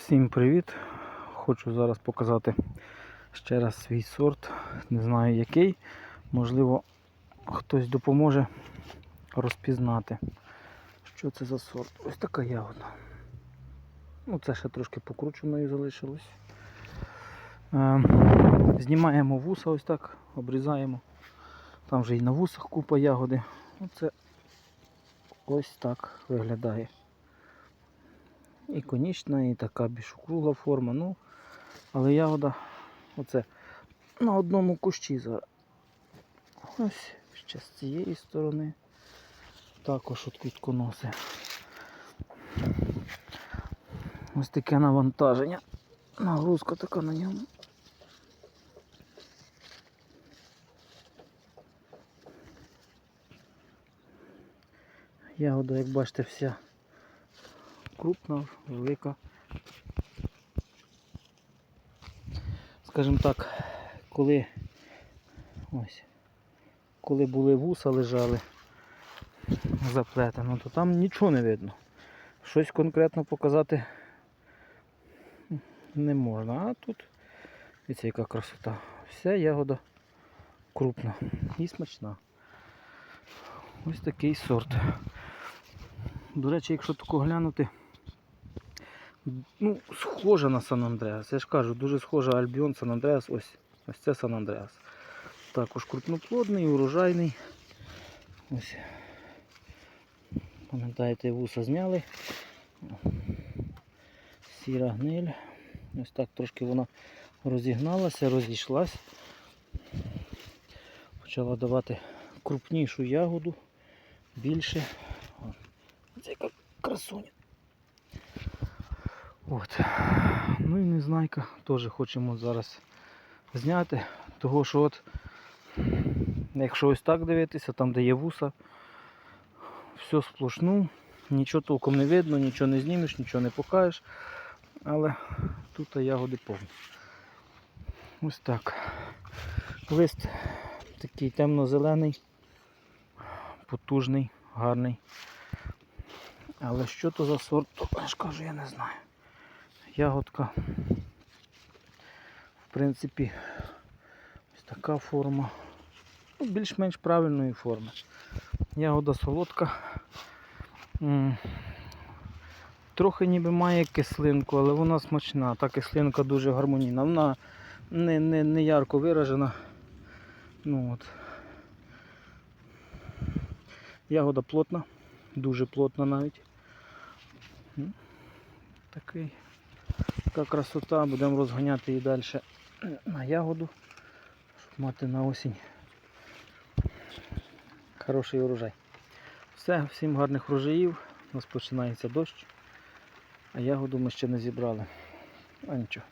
Всім привіт! Хочу зараз показати ще раз свій сорт. Не знаю який. Можливо, хтось допоможе розпізнати, що це за сорт. Ось така ягода. Ну, це ще трошки покрученою залишилось. Е, знімаємо вуса ось так, обрізаємо. Там вже і на вусах купа ягоди. Оце ось так виглядає. І конічна, і така більш округла форма. Ну, але ягода оце на одному кущі зараз. Ось ще з цієї сторони. Також от квітконоси. Ось таке навантаження. Нагрузка така на ньому. Ягода, як бачите, вся крупна, велика. Скажімо так, коли ось, коли були вуса лежали заплетено, то там нічого не видно. Щось конкретно показати не можна. А тут дивіться, яка красота. Вся ягода крупна і смачна. Ось такий сорт. До речі, якщо тако глянути, ну, схожа на Сан Андреас. Я ж кажу, дуже схожа Альбіон Сан Андреас. Ось, ось це Сан Андреас. Також крупноплодний, урожайний. Ось. Пам'ятаєте, вуса зняли. Сіра гниль. Ось так трошки вона розігналася, розійшлась. Почала давати крупнішу ягоду, більше. Це яка красуня. От. Ну і незнайка теж хочемо зараз зняти. Того що от, якщо ось так дивитися, там де є вуса, все сплошну, нічого толком не видно, нічого не знімеш, нічого не покажеш. Але тут ягоди повні. Ось так. Лист такий темно-зелений, потужний, гарний. Але що то за сорт, то я ж кажу, я не знаю. Ягодка. В принципі, ось така форма. Ну, Більш-менш правильної форми. Ягода солодка. Трохи ніби має кислинку, але вона смачна. Та кислинка дуже гармонійна. Вона не, не, не ярко виражена. Ну, от. Ягода плотна, дуже плотна навіть. Такий, така красота, будемо розганяти її далі на ягоду, щоб мати на осінь хороший урожай. Все, всім гарних врожаїв. У нас починається дощ, а ягоду ми ще не зібрали. А нічого.